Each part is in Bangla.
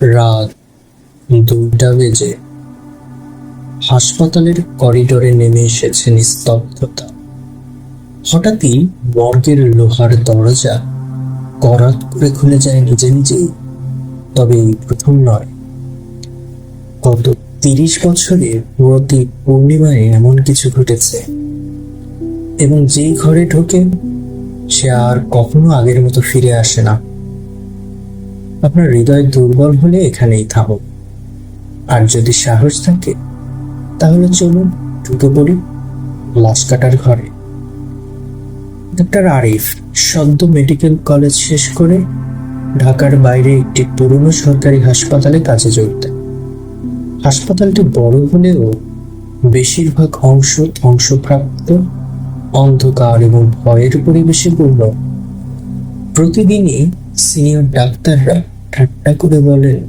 রাত দুইটা বেজে হাসপাতালের করিডোরে নেমে এসেছে নিস্তব্ধতা। হঠাৎই বর্গের লোহার দরজা করাত করে খুলে যায় নিজে নিজেই। তবে এই প্রথম নয়। গত তিরিশ বছরে প্রতি পূর্ণিমায় এমন কিছু ঘটেছে এবং যেই ঘরে ঢোকে সে আর কখনো আগের মতো ফিরে আসে না। আপনার হৃদয় দুর্বল হলে এখানেই থামো আর যদি সাহস থাকে, তাহলে চলুন ঢুকে পড়ি লাশ কাটার ঘরে। ডাক্তার আরিফ সদ্য মেডিকেল কলেজ শেষ করে ঢাকার বাইরে একটি পুরনো সরকারি হাসপাতালে কাজে যোগদেন হাসপাতালটি বড় হলেও বেশিরভাগ অংশ ধ্বংসপ্রাপ্ত, অন্ধকার এবং ভয়ের পরিবেশে পূর্ণ। প্রতিদিনই সিনিয়র ডাক্তাররা ঠাট্টা করে বলে,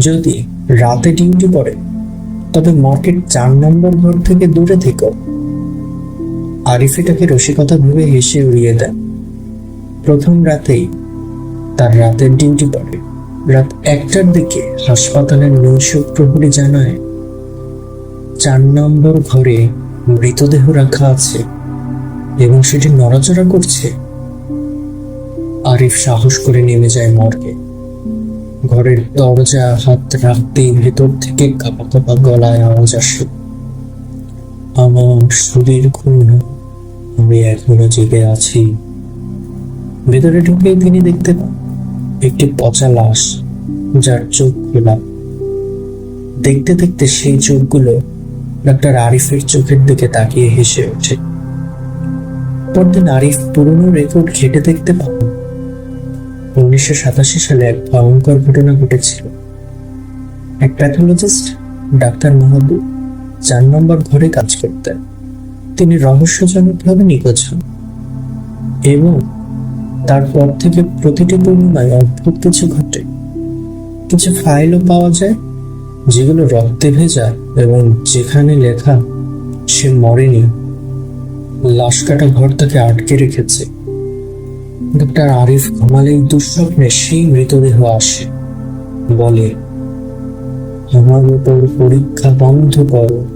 যদি রাতে ডিউটি পড়ে, তবে মার্কেট চার নম্বর ঘর থেকে দূরে থেকো। আরিফ এটাকে রসিকতা ভেবে হেসে উড়িয়ে দেন প্রথম রাতেই তার রাতের ডিউটি পড়ে। রাত একটার দিকে হাসপাতালের নৈশ প্রহরী জানায়, চার নম্বর ঘরে মৃতদেহ রাখা আছে এবং সেটি নড়াচড়া করছে। আরিফ সাহস করে নেমে যায় মর্গে। ঘরের দরজা হাত রাখতেই ভেতর থেকে কাপা কাপা গলায় আওয়াজ আসে। আমার শরীর ঘুম আমি এখনও জেগে আছি। ভেতরে ঢুকেই তিনি দেখতে পান, একটি পচা লাশ যার চোখ খোলা। দেখতে দেখতে সেই চোখগুলো ডাক্তার আরিফের চোখের দিকে তাকিয়ে হেসে ওঠে। পরদিন আরিফ পুরনো রেকর্ড ঘেটে দেখতে পান উনিশশো সাতাশি সালে এক ভয়ঙ্কর ঘটনা ঘটেছিল। এক প্যাথোলজিস্ট, ডাক্তার মাহবুব চার নম্বর ঘরে কাজ করতেন। তিনি রহস্যজনকভাবে নিখোঁজ হন। এবং তারপর থেকে প্রতিটি পূর্ণিমায় অদ্ভুত কিছু ঘটে। কিছু ফাইলও পাওয়া যায়, যেগুলো রক্তে ভেজা এবং যেখানে লেখা, সে মরেনি। লাশ কাটা ঘর তাকে আটকে রেখেছে। ডাক্তার আরিফ ঘুমালেই দুঃস্বপ্নে সেই মৃতদেহ আসে। বলে, আমার উপর পরীক্ষা বন্ধ করো।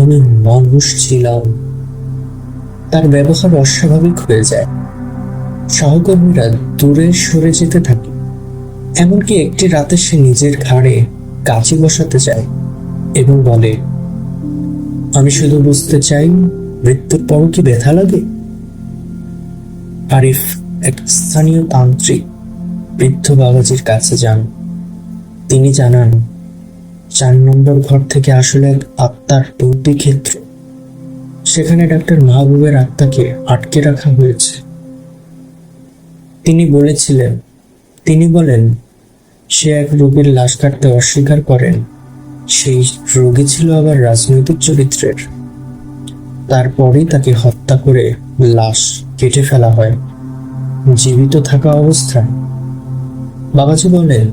আমি মানুষ ছিলাম। তার ব্যবহার অস্বাভাবিক হয়ে যায়। সহকর্মীরা দূরে সরে যেতে থাকে। এমনকি একটি রাতে সে নিজের ঘাড়ে কাঁচি বসাতে চায় এবং বলে, আমি শুধু বুঝতে চাই মৃত্যুর পর কি ব্যথা লাগে? আরিফ এক স্থানীয় তান্ত্রিক বৃদ্ধ বাবাজির কাছে যান। তিনি জানান, চার নম্বর ঘর থেকে আসলে এক আত্মার বৌদ্ধি ক্ষেত্র। সেখানে ডাক্তার মাহবুবের আত্মাকে আটকে রাখা হয়েছে। তিনি বলেছিলেন, তিনি বলেন, সে এক রোগীর লাশ কাটতে অস্বীকার করেন। সেই রোগী ছিল আবার রাজনৈতিক চরিত্রের। তারপরেই তাকে হত্যা করে লাশ কেটে ফেলা হয়। জীবিত থাকা অবস্থায় বাবাজি বলেন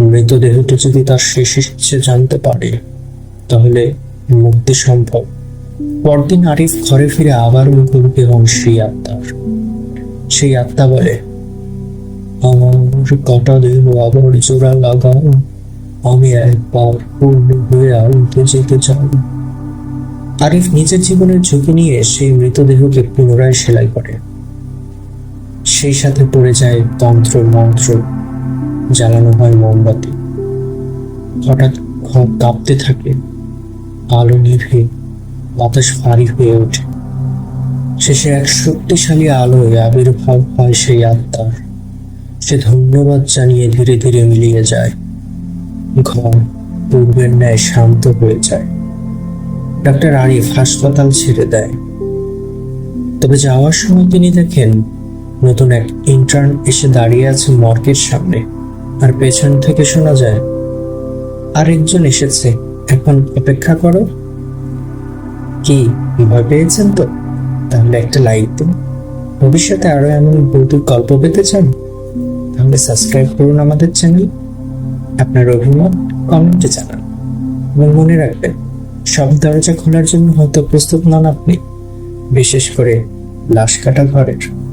মৃতদেহটি যদি তার শেষ ইচ্ছে জানতে পারে, তাহলে মুক্তি সম্ভব। পরদিন আরিফ ঘরে ফিরে আবার মুখোমুখি হন সেই আত্মার, সেই আত্মা বলে, আমার কটা দেহ আবার জোড়া লাগাও, আমি একবার পূর্ণ হয়ে আনতে যেতে চাই। আরিফ নিজের জীবনের ঝুঁকি নিয়ে সেই মৃতদেহকে পুনরায় সেলাই করে। সেই সাথে পড়ে যায় তন্ত্র মন্ত্র, জ্বালানো হয় মোমবাতি। হঠাৎ ঘর কাঁপতে থাকে, আলো নিভে বাতাস ভারী হয়ে ওঠে। শেষে এক শক্তিশালী আলোয় আবির্ভাব হয় সেই আত্মার। সে ধন্যবাদ জানিয়ে ধীরে ধীরে মিলিয়ে যায়। ঘর পূর্বের ন্যায় শান্ত হয়ে যায়। ডাক্তার আরিফ হাসপাতাল ছেড়ে দেয়। তবে যাওয়ার সময় তিনি দেখেন নতুন এক ইন্টার্ন এসে দাঁড়িয়ে আছে মর্গের সামনে। আর পেছন থেকে শোনা যায়, আরেকজন এসেছে। এখন অপেক্ষা করো। কি, ভয় পেয়েছেন তো? তাহলে একটা লাইক দিন। ভবিষ্যতে আরও এমন ভৌতিক গল্প পেতে চান? তাহলে সাবস্ক্রাইব করুন আমাদের চ্যানেল আপনার অভিমত কমেন্টে জানান। এবং মনে রাখবেন, সব দরজা খোলার জন্য হয়তো প্রস্তুত নন আপনি। বিশেষ করে লাশ কাটা ঘরের।